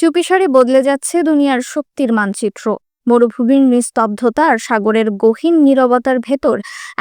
চুপিসারে বদলে যাচ্ছে দুনিয়ার শক্তির মানচিত্র। মরুভূমির নিস্তব্ধতা আর সাগরের গহীন নীরবতার ভেতর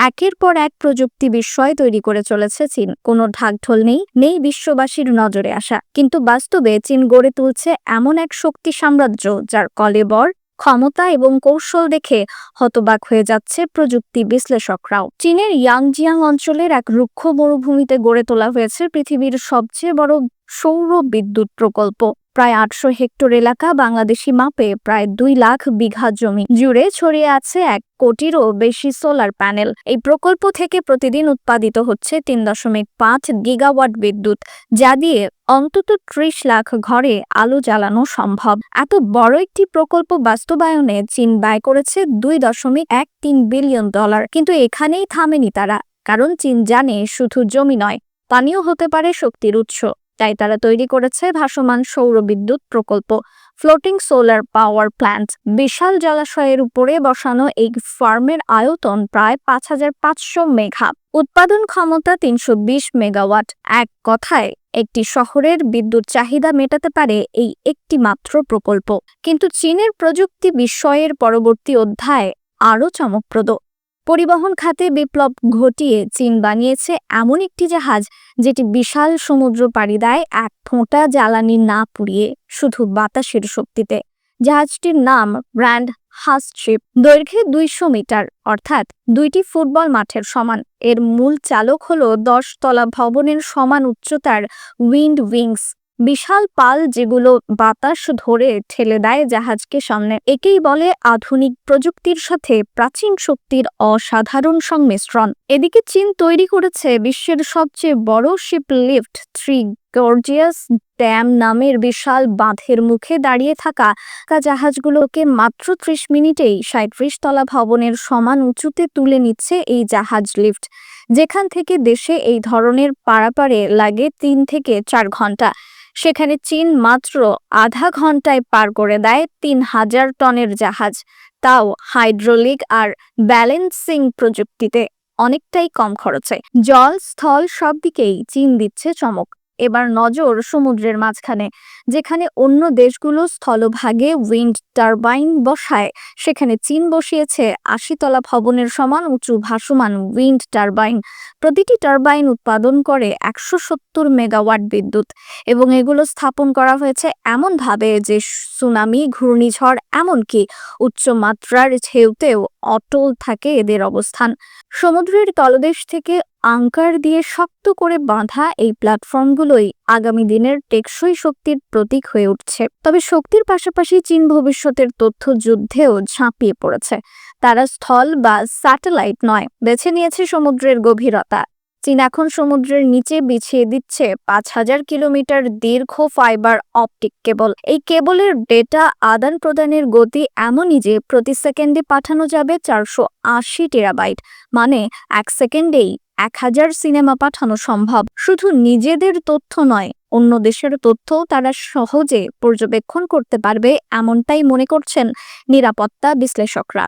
একের পর এক প্রযুক্তি বিস্ময় তৈরি করে চলেছে চীন। কোনো ঢাকঢোল নেই নেই বিশ্ববাসীর নজরে আসা। কিন্তু বাস্তবে চীন গড়ে তুলছে এমন এক শক্তি সাম্রাজ্য যার কলেবর ক্ষমতা এবং কৌশল দেখে হতবাক হয়ে যাচ্ছে প্রযুক্তি বিশ্লেষকরাও। চীনের ইয়াংজিয়াং অঞ্চলের এক রুক্ষ মরুভূমিতে গড়ে তোলা হয়েছে পৃথিবীর সবচেয়ে বড় সৌর বিদ্যুৎ প্রকল্প। প্রায় আটশো হেক্টর এলাকা বাংলাদেশি মাপে প্রায় দুই লাখ বিঘা জমি জুড়ে ছড়িয়ে আছে এক কোটিরও বেশি সোলার প্যানেল। এই প্রকল্প থেকে প্রতিদিন উৎপাদিত হচ্ছে তিন দশমিক পাঁচ গিগাওয়াট বিদ্যুৎ, যা দিয়ে অন্তত ত্রিশ লাখ ঘরে আলো জ্বালানো সম্ভব। এত বড় একটি প্রকল্প বাস্তবায়নে চীন ব্যয় করেছে দুই দশমিক এক তিন বিলিয়ন ডলার। কিন্তু এখানেই থামেনি তারা, কারণ চীন জানে শুধু জমি নয়, পানীয় হতে পারে শক্তির উৎস। তাই তারা তৈরি করেছে ভাসমান সৌর বিদ্যুৎ প্রকল্প। ফ্লোটিং সোলার পাওয়ার প্ল্যান্ট বিশাল জলাশয়ের উপরে বসানো এই ফার্মের আয়তন প্রায় পাঁচ হাজার পাঁচশো মেঘা। উৎপাদন ক্ষমতা তিনশো বিশ মেগাওয়াট। এক কথায়, একটি শহরের বিদ্যুৎ চাহিদা মেটাতে পারে এই একটি মাত্র প্রকল্প। কিন্তু চীনের প্রযুক্তি বিষয়ের পরবর্তী অধ্যায় আরও চমকপ্রদ। পরিবহন খাতে বিপ্লব ঘটিয়ে চীন বানিয়েছে এমন একটি জাহাজ, যেটি বিশাল সমুদ্র পাড়ি দেয় এক ফোঁটা জ্বালানি না পুড়িয়ে শুধু বাতাসের শক্তিতে। জাহাজটির নাম ব্র্যান্ড হাস্টশিপ। দৈর্ঘ্যে দুইশো মিটার, অর্থাৎ দুইটি ফুটবল মাঠের সমান। এর মূল চালক হল দশতলা ভবনের সমান উচ্চতার উইন্ড উইংস। বিশাল পাল যেগুলো বাতাস ধরে ঠেলে দেয় জাহাজকে সামনে, একেই বলে আধুনিক প্রযুক্তির সাথে প্রাচীন শক্তির অসাধারণ সংমিশ্রণ। এদিকে চীন তৈরি করেছে বিশ্বের সবচেয়ে বড় ship lift Three Gorges Dam নামের বিশাল বাঁধের মুখে দাঁড়িয়ে থাকা জাহাজগুলোকে মাত্র ত্রিশ মিনিটেই সাঁত্রিশ তলা ভবনের সমান উঁচুতে তুলে নিচ্ছে এই জাহাজ লিফট। যেখান থেকে দেশে এই ধরনের পারাপারে লাগে তিন থেকে চার ঘণ্টা। সেখানে চীন মাত্র আধা ঘন্টায় পার করে দেয় তিন হাজার টনের জাহাজ। তাও হাইড্রোলিক আর ব্যালেন্সিং প্রযুক্তিতে অনেকটাই কম খরচে। জল, স্থল সব দিকেই চীন দিচ্ছে চমক। এবার নজর সমুদ্রের মাঝখানে, যেখানে অন্য দেশগুলো স্থলভাগে উইন্ড টারবাইন বসায়। সেখানে চীন বসিয়েছে আশিতলা ভবনের সমান উঁচু ভাসমান উইন্ড টারবাইন। প্রতিটি টারবাইন উৎপাদন করে একশো সত্তর মেগাওয়াট বিদ্যুৎ এবং এগুলো স্থাপন করা হয়েছে এমনভাবে যে সুনামি, ঘূর্ণিঝড় এমনকি উচ্চমাত্রার ঢেউতেও অটল থাকে এদের অবস্থান। সমুদ্রের তলদেশ থেকে আঙ্কার দিয়ে শক্ত করে বাঁধা এই প্ল্যাটফর্মগুলোই আগামী দিনের টেকসই শক্তির প্রতীক হয়ে উঠছে। তবে শক্তির পাশাপাশি চীন ভবিষ্যতের তথ্য যুদ্ধেও ঝাঁপিয়ে পড়েছে। তারা স্থল বা স্যাটেলাইট নয়, বেছে নিয়েছে সমুদ্রের গভীরতা। চীন এখন সমুদ্রের নিচে বিছিয়ে দিচ্ছে পাঁচ হাজার কিলোমিটার দীর্ঘ ফাইবার অপটিক কেবল। এই কেবলের ডেটা আদান প্রদানের গতি এমনই যে প্রতি সেকেন্ডে পাঠানো যাবে চারশো আশি টেরাবাইট মানে এক সেকেন্ডেই এক হাজার সিনেমা পাঠানো সম্ভব। শুধু নিজেদের তথ্য নয়, অন্য দেশের তথ্য তারা সহজে পর্যবেক্ষণ করতে পারবে, এমনটাই মনে করছেন নিরাপত্তা বিশ্লেষকরা।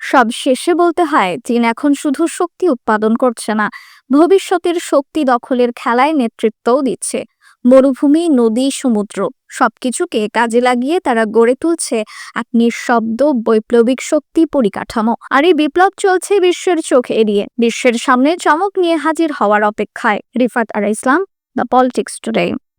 সব শেষে বলতে হয়, চীন এখন শুধু শক্তি উৎপাদন করছে না, ভবিষ্যতের শক্তি দখলের খেলায় নেতৃত্বও দিচ্ছে। মরুভূমি, নদী, সমুদ্র সবকিছুকে কাজে লাগিয়ে তারা গড়ে তুলছে এক নিঃশব্দ বৈপ্লবিক শক্তি পরিকাঠামো। আর এই বিপ্লব চলছে বিশ্বের চোখ এড়িয়ে। বিশ্বের সামনে চমক নিয়ে হাজির হওয়ার অপেক্ষায়। রিফাত আর ইসলাম, দ্য পলিটিক্স টুডে।